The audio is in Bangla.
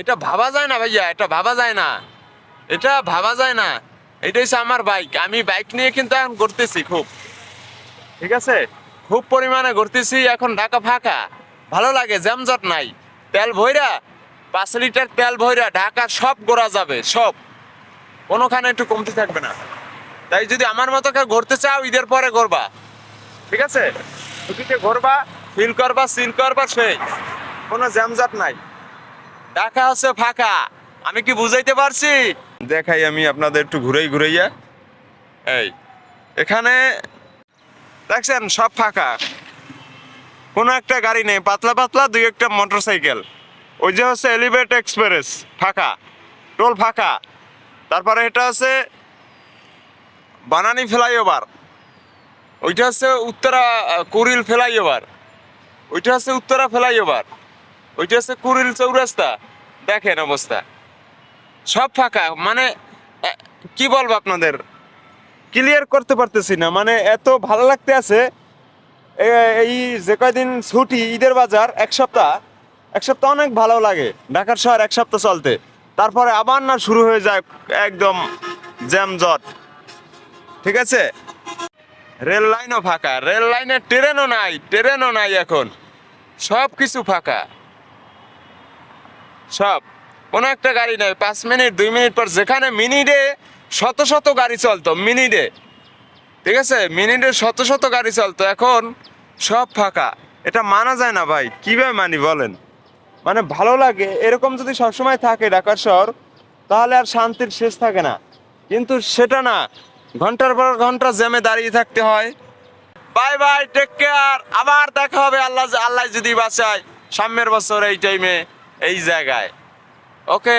এটা ভাবা যায় না ভাইয়া, এটা ভাবা যায় না। এটা ভাবা যায় না। এটা হচ্ছে আমার বাইক আমি বাইক নিয়ে কিন্তু এখন ঘুরতেছি খুব। ঠিক আছে? খুব পরিমাণে ঘুরতেছি, এখন ঢাকা ফাঁকা। ভালো লাগে জ্যামজট নাই। তেল ভইরা, পাঁচ লিটার তেল ভইরা ঢাকা সব ঘোরা যাবে, সব। কোনোখানে একটু কমতি থাকবে না। তাই যদি আমার মতো কেউ ঘুরতে চাও, ঈদের পরে ঘুরবা। ঠিক আছে? ঘুরবা ফিল করবা সিল করবা, সেই। কোনো জ্যামজট নাই। ঢাকা হচ্ছে ফাঁকা। আমি কি বুঝাইতে পারছি? দেখাই আমি আপনাদের একটু ঘুরেই ঘুরাইয়া। এই, এখানে দেখছেন, সব ফাঁকা। কোনো একটা গাড়ি নেই, পাতলা পাতলা, দুই একটা মোটর সাইকেল ওই যে হচ্ছে এলিভেট এক্সপ্রেস ফাঁকা। টোল ফাঁকা। তারপরে এটা হচ্ছে বানানি ফ্লাইওভার। ওইটা হচ্ছে উত্তরা কুড়িল ফ্লাইওভার। ওইটা হচ্ছে উত্তরা ফ্লাইওভার। ওইটা হচ্ছে কুড়িল চৌরাস্তা। দেখেন অবস্থা। সব ফাঁকা। মানে কি বলব আপনাদের? ক্লিয়ার করতে পারতেছি না। মানে এত ভালো লাগতে আছে। এই যে কয়দিন ছুটি, ঈদের বাজার, এক সপ্তাহ। এক সপ্তাহ অনেক ভালো লাগে। ঢাকার শহর এক সপ্তাহ চলতে। তারপরে আবার না শুরু হয়ে যায় একদম জ্যাম জট ঠিক আছে? রেল লাইনও ফাঁকা। রেল লাইনে ট্রেনও নাই। ট্রেনও নাই এখন। সব কিছু ফাঁকা। সব। কোনো একটা গাড়ি নাই, পাঁচ মিনিট, দুই মিনিট পর যেখানে মিনিটে শত শত গাড়ি চলতো, মিনিটে। ঠিক আছে? মিনিটে শত শত গাড়ি চলতো, এখন সব ফাঁকা। এটা মানা যায় না ভাই, কীভাবে মানি বলেন? মানে ভালো লাগে, এরকম যদি সবসময় থাকে ঢাকার শহর, তাহলে আর শান্তির শেষ থাকে না। কিন্তু সেটা না, ঘণ্টার পর ঘণ্টা জ্যামে দাঁড়িয়ে থাকতে হয়। বাই বাই টেক কেয়ার আবার দেখা হবে, আল্লাহ আল্লাহ যদি বাঁচায়, সামনের বছর এই টাইমে এই জায়গায়। ওকে